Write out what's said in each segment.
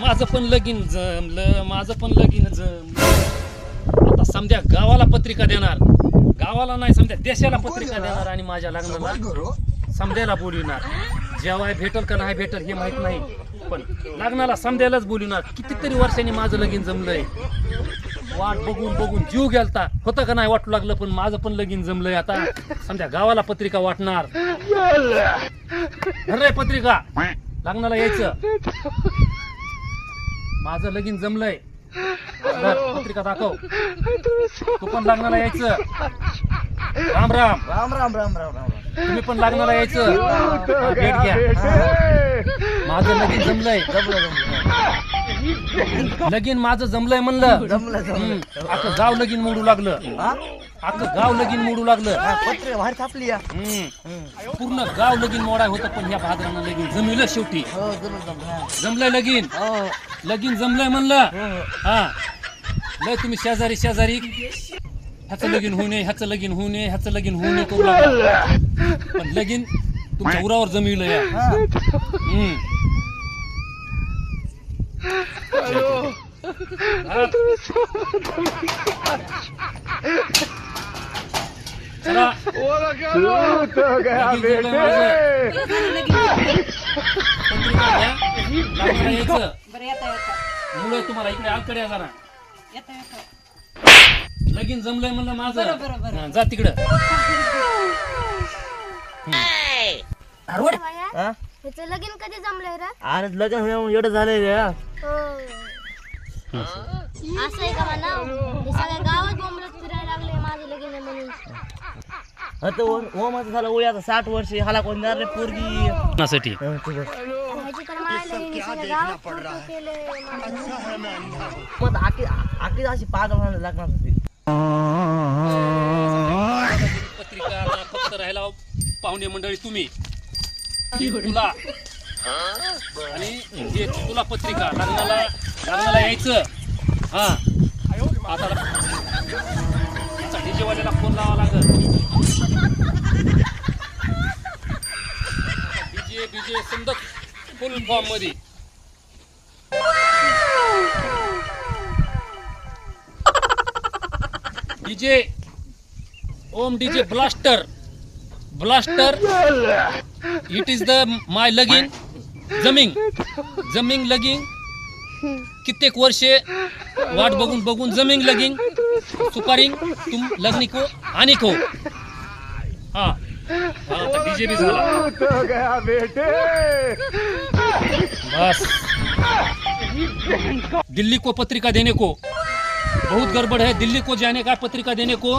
माझं पण लगीन जमलं माझं पण लगीन जमलं. आता समध्या गावाला पत्रिका देणार. गावाला नाही समध्या देशाला पत्रिका देणार? आणि माझ्या लग्नाला समध्याला बोलविणार. जेव्हा भेटल का नाही भेटल हे माहीत नाही. पण लग्नाला समध्यालाच बोलविणार. कितीतरी वर्षांनी माझं लगीन जमलंय. वाट बघून बघून जीव गेलता. होतं का नाही वाटू लागलं पण माझं पण लगीन जमलंय आता. समध्या गावाला पत्रिका वाटणार. धर रे पत्रिका लग्नाला यायचं. माझं लगीन जमलंय. धर, पत्रिका दाखव. तू पण लग्नाला यायचं. राम राम. राम राम राम राम राम. तुम्ही पण लग्नाला यायचं. हा, भेट घ्या. माझं लगीन जमलंय. जमलं जमलं. लगीन माझं जमलंय म्हणलं. जमलं जमलं. अख्खं गाव लगीन मोडू लागलं. हा? अख्खं गाव लगीन मोडू लागलं. हा, पत्रे बाहेर या. हम्म. पूर्ण गाव लगीन मोडाय होतं पण ह्या भाद्रानं लगीन जमलं शेवटी. हो जमलं जमलं. हा. जमलंय लगीन. हो. लगीन जमलंय म्हणलं. हो. हो. हा लय तुम्ही शेजारी शेजारी. ह्याचं लगीन होऊ नये ह्याचं लगीन होऊ नये ह्याचं लगीन होऊ नये करू लागला पण लगीन तुमच्या उरावर जमिवलं या. हा. हम्म. हा. चला लगीन जमलंय माझं. पत्रिका घ्या. लग्नाला यायचं बरं येता येता मुलं तुम्हाला इकडे आकडे जरा येता येता लगीन जमलंय म्हणलं माझं बरं, बरं, बरं. हा, जा तिकडं हा? ह्याचं लगीन कधी जमलंय रे? अरे लग्न होऊन एवढं झालंय रे. हा. हो असं आहे का म्हणा? हे सगळ्या गावात बोंबलत फिरायला लागले माझं लगीन आहे म्हणून. आता ओ ओ माझं झालं वय आता साठ वर्ष हाला कोण देणार रे पोरगी? साठी हा, ठीक आहे. ह्याची तर मला लगीन सगळ्या गावात फोटो केले. मग आखी आखी अशी पागल व्हायला लागणार होती. पत्रिका आता फक्त राहिला पाहुणे मंडळी तुम्ही. ही तुला. आणि हे तुला पत्रिका लग्नाला लग्नाला यायचं. हा. आता आता फोन लावा लागल. डीजे बीजे समजा फुल फॉर्ममध्ये. DJ. Om DJ blaster. Blaster. It is the my लगीन जमिंग जमिंग लगीन कित्येक वर्षे वाट बघून बघून जमिंग लगीन सुपारिंग तुम लगनी को आणि को। हा। हा आता डीजे भी झाला बस। दिल्ली को पत्रिका देने को। बहुत गड़बड़ है दिल्ली को जाने का पत्रिका देने को।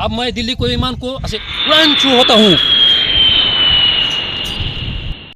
अब मैं दिल्ली को ईमान को ऐसे रन छू होता हूँ।